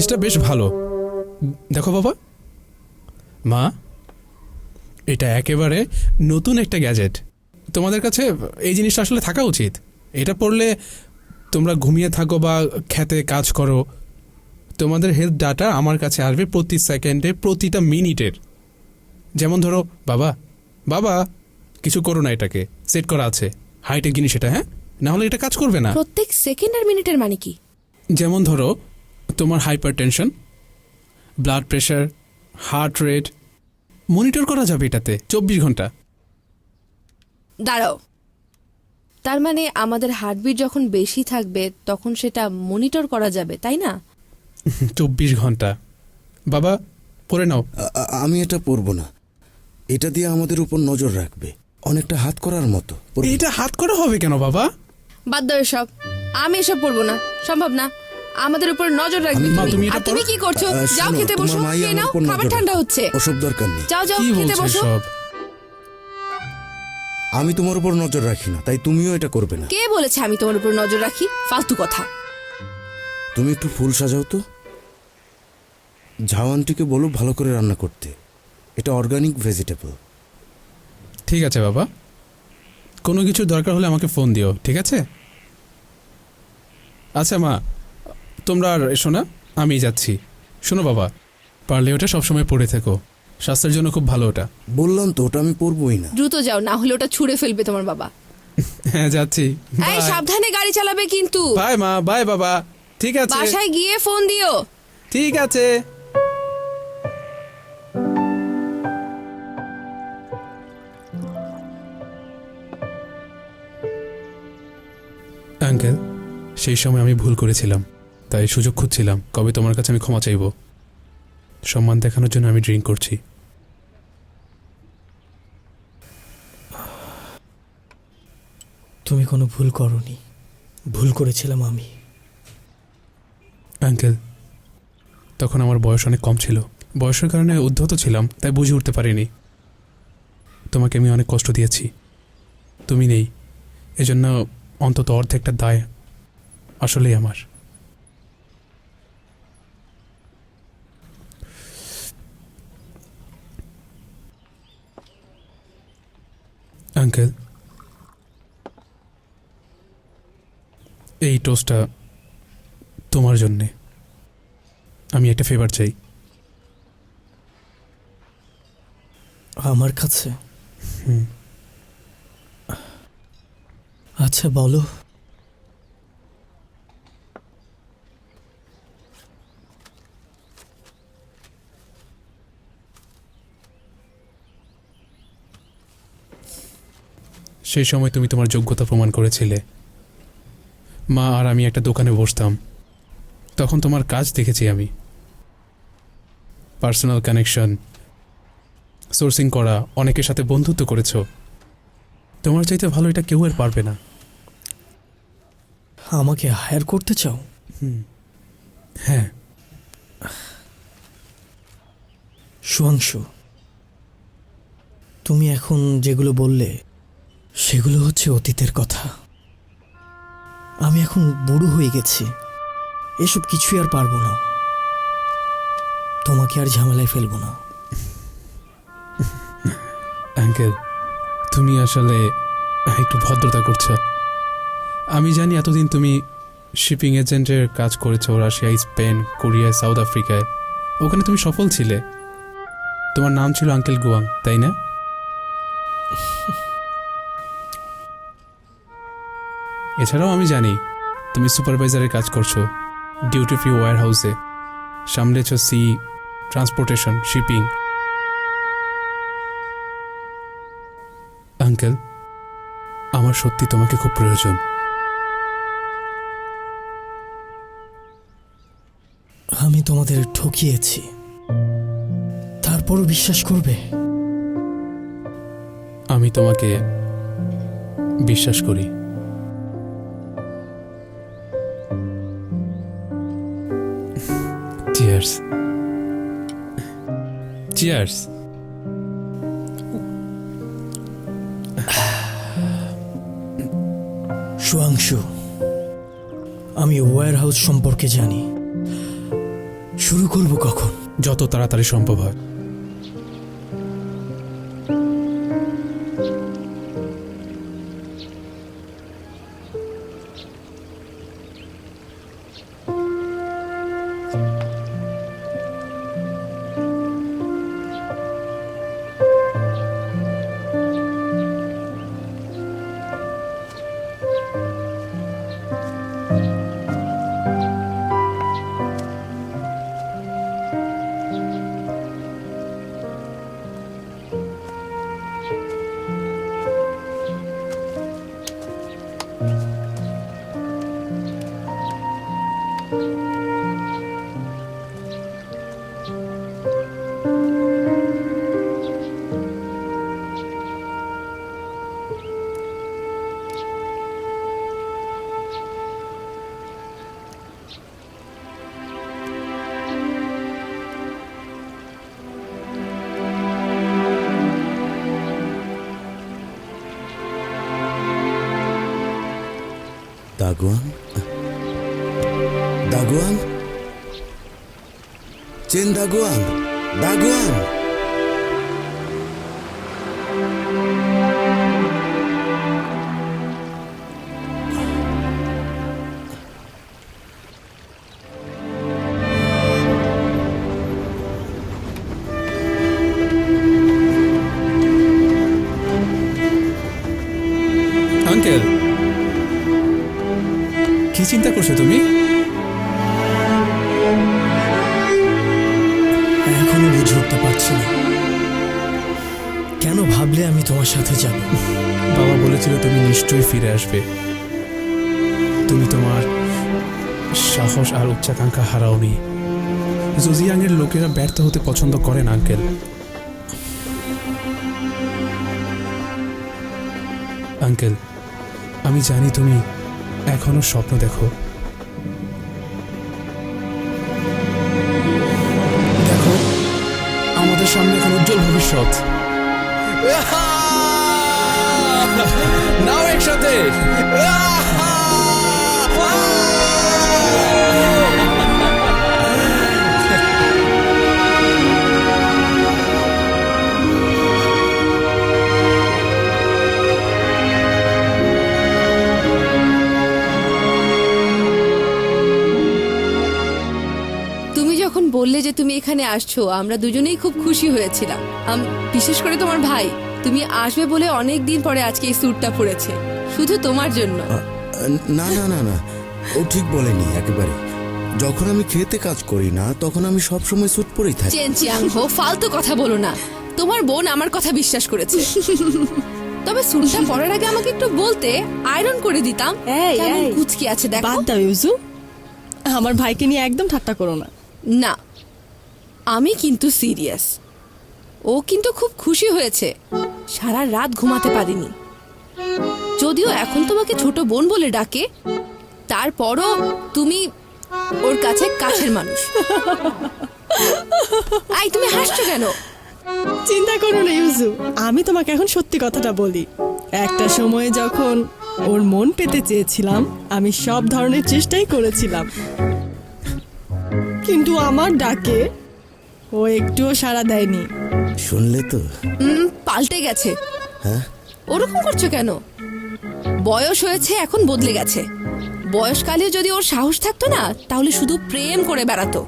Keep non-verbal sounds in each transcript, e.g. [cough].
জিনিসটা বেশ ভালো। দেখো বাবা। মা এটা একেবারে নতুন একটা গ্যাজেট। তোমাদের কাছে এই জিনিসটা আসলে থাকা উচিত। এটা পড়লে তোমরা ঘুমিয়ে থাকো বা খেতে কাজ করো। তোমাদের হেলথ ডাটা আমার কাছে আসবে প্রতি সেকেন্ডে প্রতিটা মিনিটের। যেমন ধরো বাবা বাবা কিছু করো না এটাকে সেট করা আছে। হাইটেক জিনিস এটা হ্যাঁ? না হলে এটা কাজ করবে না। প্রত্যেক সেকেন্ড আর মিনিটের মানে কি? যেমন ধরো তোমার hypertension blood pressure heart rate. Monitor করা যাবে এটাতে চব্বিশ ঘণ্টা। দাঁড়াও। তার মানে আমাদের হার্টবিট যখন বেশি থাকবে তখন সেটা মনিটর করা যাবে তাই না? [laughs] চব্বিশ ঘণ্টা। বাবা পরে নাও। আমি এটা পরবো না। এটা দিয়ে আমাদের উপর নজর রাখবে। অনেকটা হাত করার মতো। পরবো। এটা হাত করা হবে কেন বাবা? বাদ দাও এসব। আমি এসব পড়ব না। সম্ভব না। আমাদের উপর নজর রাখবে তুমি। তুমি আর তুমি কি করছ? যাও খেতে বসো। খেয়ে নাও খাবার ঠান্ডা হচ্ছে। ওসব দরকার নেই। যাও যাও খেতে বসো। আমি তোমার উপর নজর রাখি না তাই তুমিও এটা করবে না। কে বলেছে আমি তোমার উপর নজর রাখি? ফালতু কথা। তুমি একটু ফুল সাজাও তো। ঝাওয়ানটিকে বলো ভালো করে রান্না করতে। এটা অর্গানিক ভেজিটেবল ঠিক আছে বাবা। কোনো কিছু দরকার হলে আমাকে ফোন দিও ঠিক আছে? আচ্ছা মা তোমরা আর এসো না আমি যাচ্ছি। শোনো বাবা পারলে ওটা সবসময় পড়ে থেকো। স্বাস্থ্যের জন্য খুব ভালো ওটা। বললাম তো ওটা আমি পরবই না। দ্রুত যাও না হলে ওটা ছুঁড়ে ফেলবে তোমার বাবা। হ্যাঁ যাচ্ছি। এই সাবধানে গাড়ি চালাবে কিন্তু। বাই মা। বাই বাবা। ঠিক আছে। বাসায় গিয়ে ফোন দিও। ঠিক আছে। আঙ্কেল সেই সময় আমি ভুল করেছিলাম। তাই সুযোগ খুঁজছিলাম। কবে তোমার কাছে আমি ক্ষমা চাইব? সম্মান দেখানোর জন্য আমি ড্রিঙ্ক করছি। তুমি কোনো ভুল করনি। ভুল করেছিলাম আমি। আঙ্কেল তখন আমার বয়স অনেক কম ছিল। বয়সের কারণে উদ্ধত ছিলাম তাই বুঝে উঠতে পারিনি। তোমাকে আমি অনেক কষ্ট দিয়েছি। তুমি নেই। এজন্য অন্তত অর্ধেকটা দায় আসলেই আমার। আঙ্কেল। এই টোস্টটা তোমার জন্যে। আমি একটা ফেভার চাই। আমার কাছে? হুম। আচ্ছা বলো। সেই সময় তুমি তোমার যোগ্যতা প্রমাণ করেছিলে। মা আর আমি একটা দোকানে বসতাম। তখন তোমার কাজ দেখেছি আমি। পার্সোনাল কানেকশন সোর্সিং করা অনেকের সাথে বন্ধুত্ব করেছ। তোমার চাইতে ভালো এটা কেউ আর পারবে না। আমাকে হায়ার করতে চাও? হ্যাঁ। সুয়াংশু তুমি এখন যেগুলো বললে সেগুলো হচ্ছে অতীতের কথা। আমি এখন বুড়ো হয়ে গেছি। এসব কিছুই আর পারব না। তোমাকে আর ঝামেলায় ফেলব না। আঙ্কেল, তুমি আসলে একটু ভদ্রতা করছ। আমি জানি এতদিন তুমি শিপিং এজেন্টের কাজ করেছ রাশিয়া স্পেন কোরিয়া সাউথ আফ্রিকায়। ওখানে তুমি সফল ছিলে। তোমার নাম ছিল আঙ্কেল গুয়াং, তাই না? এছাড়াও আমি জানি তুমি সুপারভাইজারের কাজ করছ ডিউটি ফ্রি ওয়্যার হাউসে সামলেছ সি ট্রান্সপোর্টেশন শিপিং আঙ্কেল আমার সত্যি তোমাকে খুব প্রয়োজন। আমি তোমাদের ঠকিয়েছি। তারপরও বিশ্বাস করবে? আমি তোমাকে বিশ্বাস করি। চিয়ার্স চিয়ার্স সুয়াংশু আমি ওয়্যার হাউস সম্পর্কে জানি। শুরু করব কখন? যত তাড়াতাড়ি সম্ভব হয়। দাগুয়ান? দাগুয়াং চেন দাগুয়াং দাগুয়ান? সাহস আর উচ্চাকাঙ্ক্ষা হারাওনি। জোজিয়াংয়ের লোকেরা ব্যর্থ হতে পছন্দ করেন আঙ্কেল। আঙ্কেল, আমি জানি তুমি এখনও স্বপ্ন দেখো। দেখো, আমাদের সামনে এখন উজ্জ্বল ভবিষ্যৎ। নাও একসাথে। বললে যে তুমি এখানে আসছো আমরা দুজনেই খুব খুশি হয়েছিলাম। আম, বিশেষ করে তোমার ভাই তুমি আসবে বলে অনেক দিন পরে আজকে এই স্যুটটা পরেছে। শুধু তোমার জন্য। না না না না ও ঠিক বলেনি একেবারে। যখন আমি খেতে কাজ করি না তখন আমি সব সময় স্যুট পরেই থাকি। চেন চিয়াং হো ফালতু কথা বলো না। তোমার বোন আমার কথা বিশ্বাস করেছে। তবে স্যুটটা পরার আগে আমাকে একটু বলতে আয়রন করে দিতাম। এই, কেমন এই। কুচকি আছে দেখো। বাদ দাও ইউজু। আমার ভাইকে নিয়ে একদম ঠাট্টা করো না। না, আমি কিন্তু সিরিয়াস। ও কিন্তু খুব খুশি হয়েছে। সারা রাত ঘুমাতে পারিনি। যদিও এখন তোমাকে ছোট বোন বলে ডাকে, তারপরও তুমি ওর কাছে কাছের মানুষ। আই, তুমি হাসছো কেন? চিন্তা করো না, ইউজু। আমি তোমাকে এখন সত্যি কথাটা বলি। একটা সময়ে যখন ওর মন পেতে চেয়েছিলাম, আমি সব ধরনের চেষ্টাই করেছিলাম। কিন্তু আমার ডাকে ও একটুও সাড়া দেয়নি। শুনলে তো। উম, পাল্টে গেছে। হ্যাঁ? ওরকম করছ কেন? বয়স হয়েছে এখন বদলে গেছে। বয়সকালে যদি ওর সাহস থাকতো না তাহলে শুধু প্রেম করে বেড়াতো।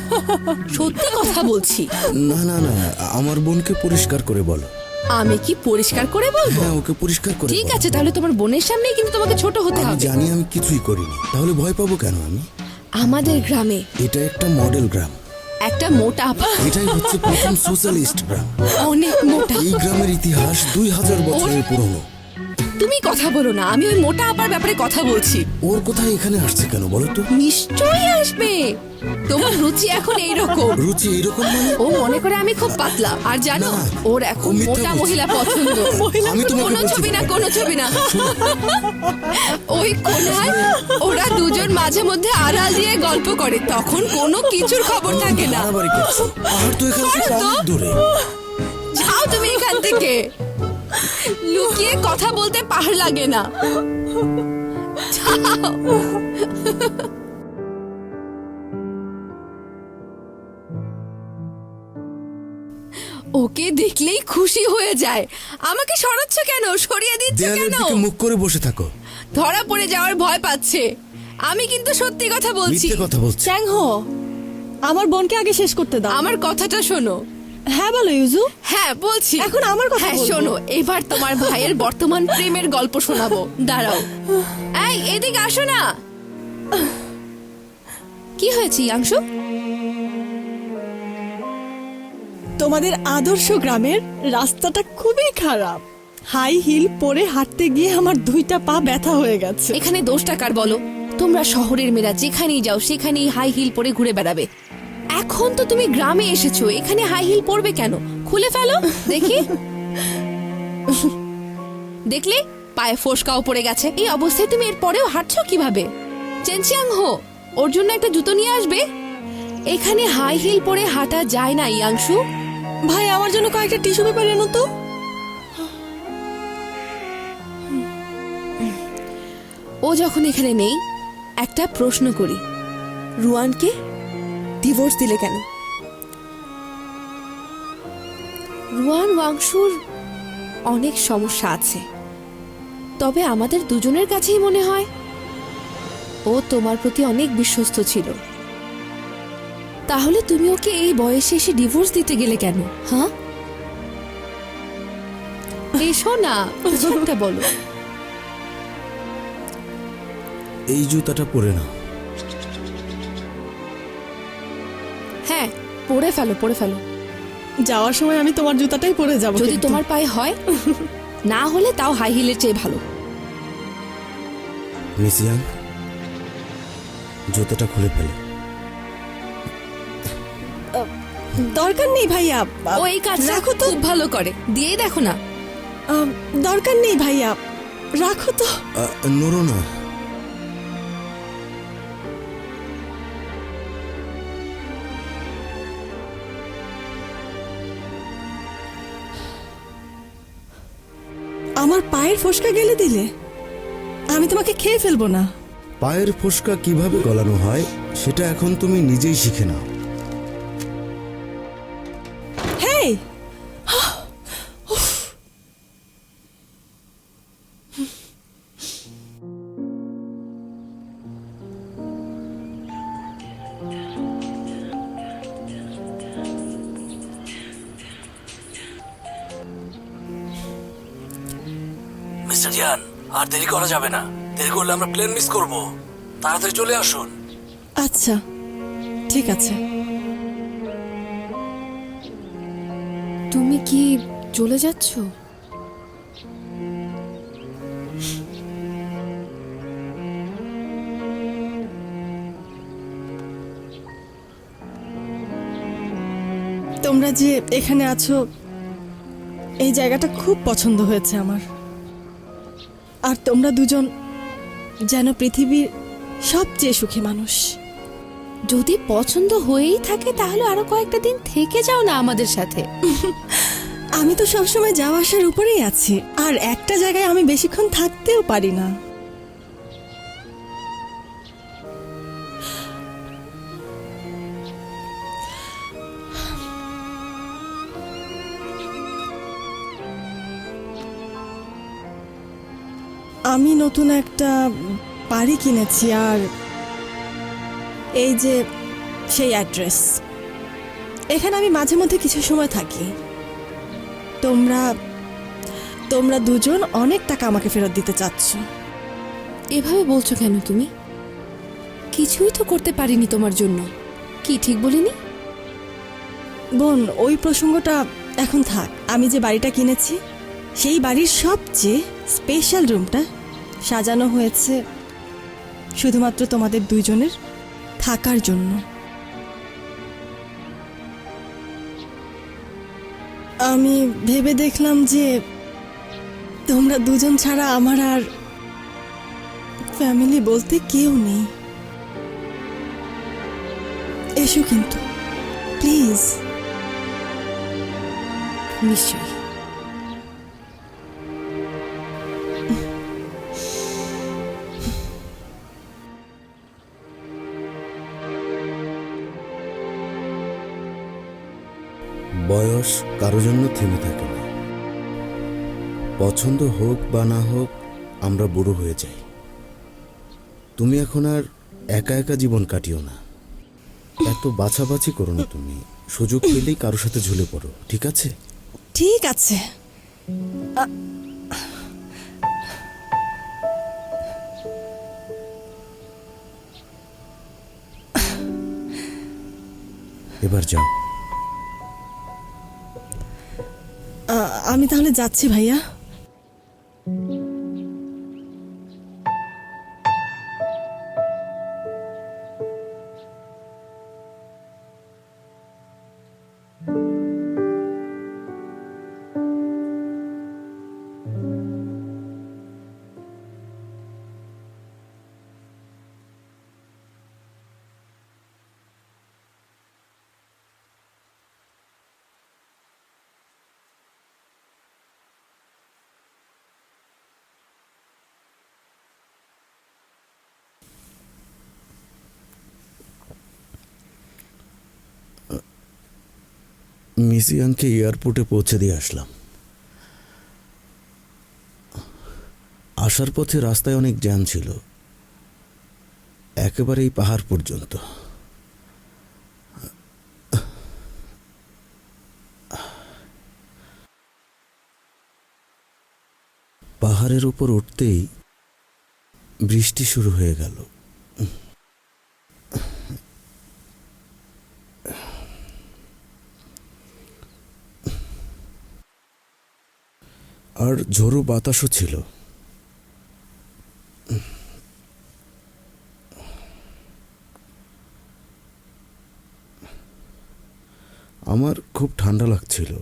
[laughs] সত্যি কথা বলছি। না না না আমার বোনকে পরিষ্কার করে বলো। আমি কি পরিষ্কার করে বলব? হ্যাঁ ওকে পরিষ্কার করে ঠিক বলো। আছে তাহলে তোমার বোনের সামনেই কিন্তু তোমাকে ছোট হতে আমি হবে। জানি আমি কিছুই করিনি। তাহলে ভয় পাবো কেন আমি? আমাদের গ্রামে। এটা একটা মডেল গ্রাম। একটা মোটা এটাই হচ্ছে প্রথম সোশ্যালিস্ট গ্রাম। অনেক মোটা। এই গ্রামের ইতিহাস দুই হাজার বছরের পুরনো। তুমি কথা বলো না আমি ওই মোটা আপার ব্যাপারে কথা বলছি। ওর কোথায় এখানে আসছে কেন বলো তো? নিশ্চয়ই আসবে। তোমার রুচি এখন এইরকম। রুচি এরকম মানে? ও মনে করে আমি খুব পাতলা। আর জানো না, ওর এখন ও মিথ্যা মোটা বলছে। মহিলা পছন্দ। আমি তোমাকে কোনো বলছি ছবি না কোনো ছবি না। ওই কোনায় ওরা দুজন মাঝে মধ্যে আড়াল দিয়ে গল্প করে তখন কোনো কিছুর খবর থাকে না। বাড়াবাড়ি করছ। পাহাড় তো এখান তো। অনেক দূরে। যাও তুমি এখান থেকে। লুকিয়ে কথা বলতে পাহাড় লাগে না। ওকে দেখলেই খুশি হয়ে যায়। আমাকে সরাচ্ছ কেন? সরিয়ে দিচ্ছ দেয়ালের কেন? দিকে মুখ করে বসে থাকো। ধরা পড়ে যাওয়ার ভয় পাচ্ছে। আমি কিন্তু সত্যি কথা বলছি। মিথ্যে কথা বলছি। চ্যাং হো আমার বোনকে আগে শেষ করতে দাও। আমার কথাটা শোনো। হ্যাঁ বলো ইউজু। হ্যাঁ বলছি। এখন আমার কথা হ্যাঁ শোনো এবার তোমার ভাইয়ের বর্তমান প্রেমের গল্প শোনাবো। দাঁড়াও। এই এদিকে আসো না। কি হয়েছে ইয়াংশু? তোমাদের আদর্শ গ্রামের রাস্তাটা খুবই খারাপ। হাই হিল পরে হাঁটতে গিয়ে আমার দুইটা পা ব্যথা হয়ে গেছে। এখানে দোষ টাকার বলো? তোমরা শহরের মেয়েরা যেখানেই যাও সেখানেই হাই হিল পরে ঘুরে বেড়াবে। এখন তো তুমি গ্রামে এসেছ, এখানে হাই হিল পরবে কেন? খুলে ফেলো, দেখি। দেখলে, পায়ে ফোসকাও পড়ে গেছে। এই অবস্থায় তুমি এর পরেও হাঁটছো কীভাবে? চেনচিয়াং হো, ওর জন্য একটা জুতো নিয়ে আসবে? এখানে হাই হিল পরে হাঁটা যায় না ইয়াংশু ভাই, আমার জন্য কয়েকটা টিস্যু পেপার এনো তো। ও যখন এখানে নেই, একটা প্রশ্ন করি। রুয়ানকে ডিভোর্স দিলে কেন? রুয়ান ওয়াংশুর অনেক সমস্যা আছে। তবে আমাদের দুজনের কাছেই মনে হয় ও তোমার প্রতি অনেক বিশ্বস্ত ছিল। তাহলে তুমি ওকে এই বয়সে এসে ডিভোর্স দিতে গেলে কেন হ্যাঁ? এসো না বলো। এই জুতাটা পরে নাও। পড়ে ফেলো পরে ফেলো। যাওয়ার সময় আমি তোমার জুতাটাই পরে যাব যদি তোমার পায়ে হয় না হলে তাও হাই হিলের চেয়ে ভালো। মিসিয়াং জুতাটা খুলে ফেলে। দরকার নেই ভাইয়া। ও এই কাজটা রাখো তো। খুব ভালো করে। দিয়ে দেখো না। দরকার নেই ভাইয়া। রাখো তো। আহ, নড়ো না। আমার পায়ের ফসকা গেলে দিলে? আমি তোমাকে খেয়ে ফেলব না। পায়ের ফোসকা কীভাবে গলানো হয়, সেটা এখন তুমি নিজেই শিখে নাও। আর দেরি করা যাবে না। দেরি করলে আমরা প্লেন মিস করব। তাড়াতাড়ি চলে আসুন। আচ্ছা ঠিক আছে। তুমি কি চলে যাচ্ছ? তোমরা যে এখানে আছো, এই জায়গাটা খুব পছন্দ হয়েছে আমার। আর তোমরা দুজন যেন পৃথিবীর সবচেয়ে সুখী মানুষ। যদি পছন্দ হয়েই থাকে তাহলে আরও কয়েকটা দিন থেকে যাও না আমাদের সাথে। আমি তো সবসময় যাওয়া আসার উপরেই আছি আর একটা জায়গায় আমি বেশিক্ষণ থাকতেও পারি না। আমি নতুন একটা বাড়ি কিনেছি আর এই যে সেই অ্যাড্রেস। এখানে আমি মাঝে মধ্যে কিছু সময় থাকি। তোমরা তোমরা দুজন অনেক টাকা আমাকে ফেরত দিতে চাচ্ছ। এভাবে বলছো কেন তুমি? কিছুই তো করতে পারিনি তোমার জন্য। কি ঠিক বলিনি? বোন ওই প্রসঙ্গটা এখন থাক। আমি যে বাড়িটা কিনেছি সেই বাড়ির সবচেয়ে স্পেশাল রুমটা সাজানো হয়েছে শুধুমাত্র তোমাদের দুইজনের থাকার জন্য। আমি ভেবে দেখলাম যে তোমরা দুজন ছাড়া আমার আর ফ্যামিলি বলতে কেউ নেই। এসো কিন্তু, প্লিজ। নিশ্চয়ই। কারও জন্য থেমে থাকে না। পছন্দ হোক বা না হোক আমরা বুড়ো হয়ে যাই। তুমি এখন আর একা একা জীবন কাটিও না। এত বাছাবাছি করো না তুমি। সুযোগ পেলেই কারোর সাথে ঝুলে পড়ো ঠিক আছে? ঠিক আছে। এবার যাও। আমি তাহলে যাচ্ছি ভাইয়া। মিসিয়ানকে এয়ারপোর্টে পৌঁছে দিয়ে আসলাম। আসার পথে রাস্তায় অনেক জ্যাম ছিল। একেবারে এই পাহাড় পর্যন্ত। পাহাড়ের উপর উঠতেই বৃষ্টি শুরু হয়ে গেল। আর ঝোড়ো বাতাসও ছিল। আমার খুব ঠান্ডা লাগছিল।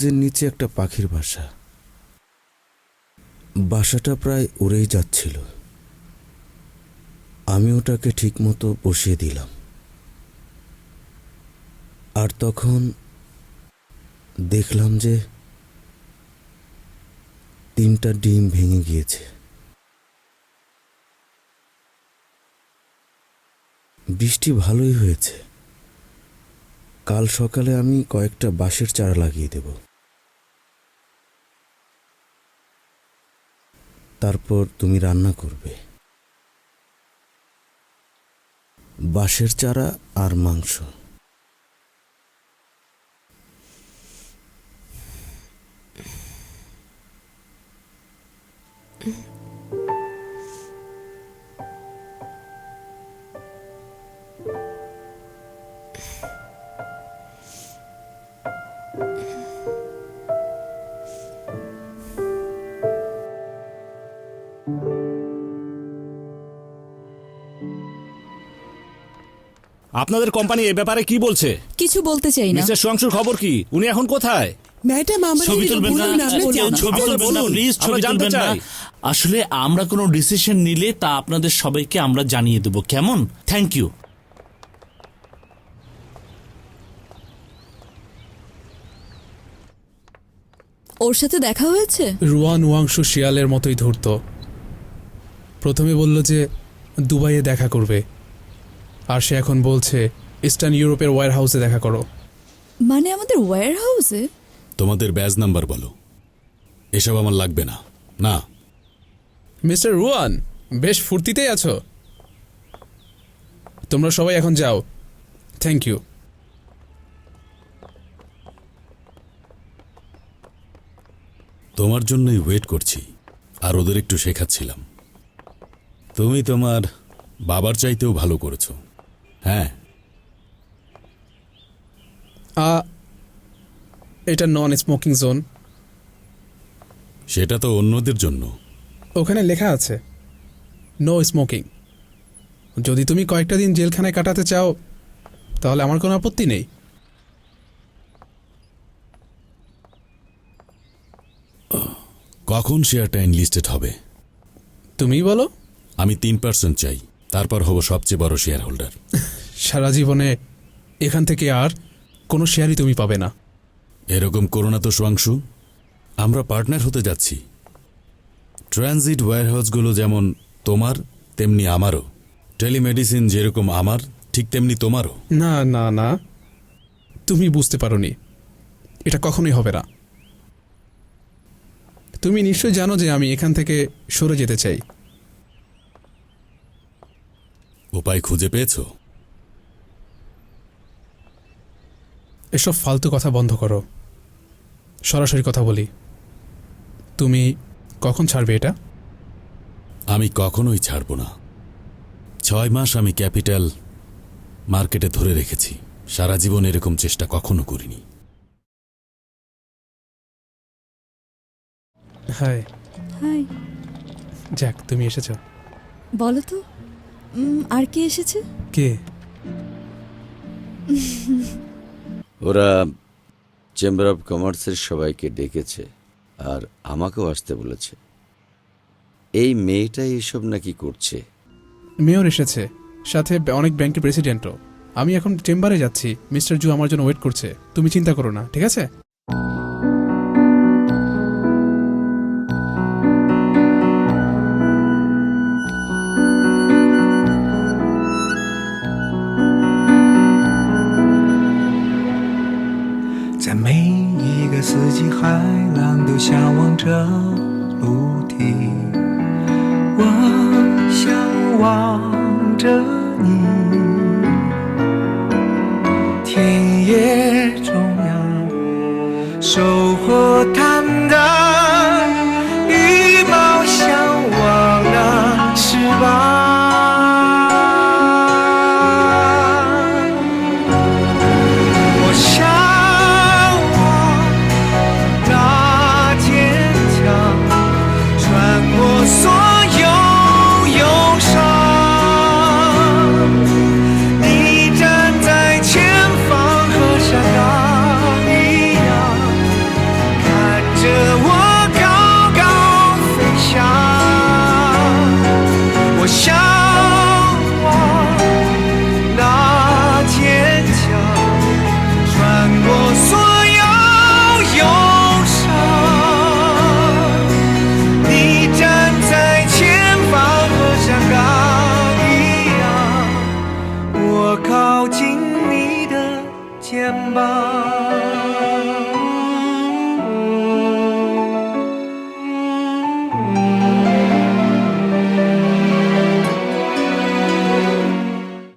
ট্রি নিচে একটা পাখির বাসা। বাসাটা প্রায় উড়েই যাচ্ছিল। আমি ওটাকে ঠিকমতো বসিয়ে দিলাম। আর তখন দেখলাম যে তিনটা ডিম ভেঙে গিয়েছে। বৃষ্টি ভালোই হয়েছে। কাল সকালে আমি কয়েকটা বাঁশের চারা লাগিয়ে দেব। তারপর তুমি রান্না করবে। বাঁশের চারা আর মাংস। আপনাদের কোম্পানি এ ব্যাপারে কি বলছে? কিছু বলতে চাই না। মিস্টার সুয়াংশুর খবর কি? উনি এখন কোথায়? ম্যাডাম আমরা ছবি তুলবেন না। কেউ ছবি আমাদের তুলবেন না বলুন, প্লিজ আমরা ছবি জানতে তুলবেন না। চাই। আসলে আমরা কোনো ডিসিশন নিলে তা আপনাদের সবাইকে আমরা জানিয়ে দেব। কেমন? থ্যাংক ইউ ওর সাথে দেখা হয়েছে? রুয়ান ওয়াংশু শিয়ালের মতোই ধূর্ত। প্রথমে বলল যে দুবাইয়ে দেখা করবে। আর সে এখন বলছে ইস্টার্ন ইউরোপের ওয়ার হাউসে দেখা করো। মানে আমাদের ওয়্যার হাউসে তোমাদের ব্যাজ নাম্বার বলো। এসব আমার লাগবে না। না। মিস্টার রুয়ান বেশ ফুর্তিতেই আছো। তোমরা সবাই এখন যাও। থ্যাংক ইউ তোমার জন্যই ওয়েট করছি আর ওদের একটু শেখাচ্ছিলাম। তুমি তোমার বাবার চাইতেও ভালো করেছ। হ্যাঁ। আ এটা নন স্মোকিং জোন সেটা তো অন্যদের জন্য। ওখানে লেখা আছে নো স্মোকিং যদি তুমি কয়েকটা দিন জেলখানায় কাটাতে চাও তাহলে আমার কোনো আপত্তি নেই। কখন শেয়ারটা এনলিস্টেড হবে? তুমি বলো। আমি তিন পার্সেন্ট চাই। তারপর হব সবচেয়ে বড় শেয়ার হোল্ডার সারা জীবনে এখান থেকে আর কোনো শেয়ারই তুমি পাবে না। এরকম করোনা তো সোয়াংশু। আমরা পার্টনার হতে যাচ্ছি। ট্রানজিট ওয়্যারহাউসগুলো যেমন তোমার তেমনি আমারও। টেলিমেডিসিন যেরকম আমার ঠিক তেমনি তোমারও। না না না। তুমি বুঝতে পারোনি। এটা কখনোই হবে না। তুমি নিশ্চয়ই জানো যে আমি এখান থেকে সরে যেতে চাই। উপায় খুঁজে পেয়েছ? এসব ফালতু কথা বন্ধ করো। সরাসরি কথা বলি। তুমি কখন ছাড়বে এটা? আমি কখনোই ছাড়ব না। ছয় মাস আমি ক্যাপিটাল মার্কেটে ধরে রেখেছি। সারা জীবন এরকম চেষ্টা কখনো করিনি। হাই হাই যাক তুমি এসেছ। বলো তো। আর কে এসেছে? কে? ওরা চেম্বার অফ কমার্সের সবাইকে ডেকেছে আর আমাকেও আসতে বলেছে। এই মেয়েটাই এসব নাকি করছে? মেয়র এসেছে সাথে অনেক ব্যাংকের প্রেসিডেন্টও। আমি এখন চেম্বারে যাচ্ছি মিস্টার জু আমার জন্য ওয়েট করছে তুমি চিন্তা করো না ঠিক আছে? 海浪都向往着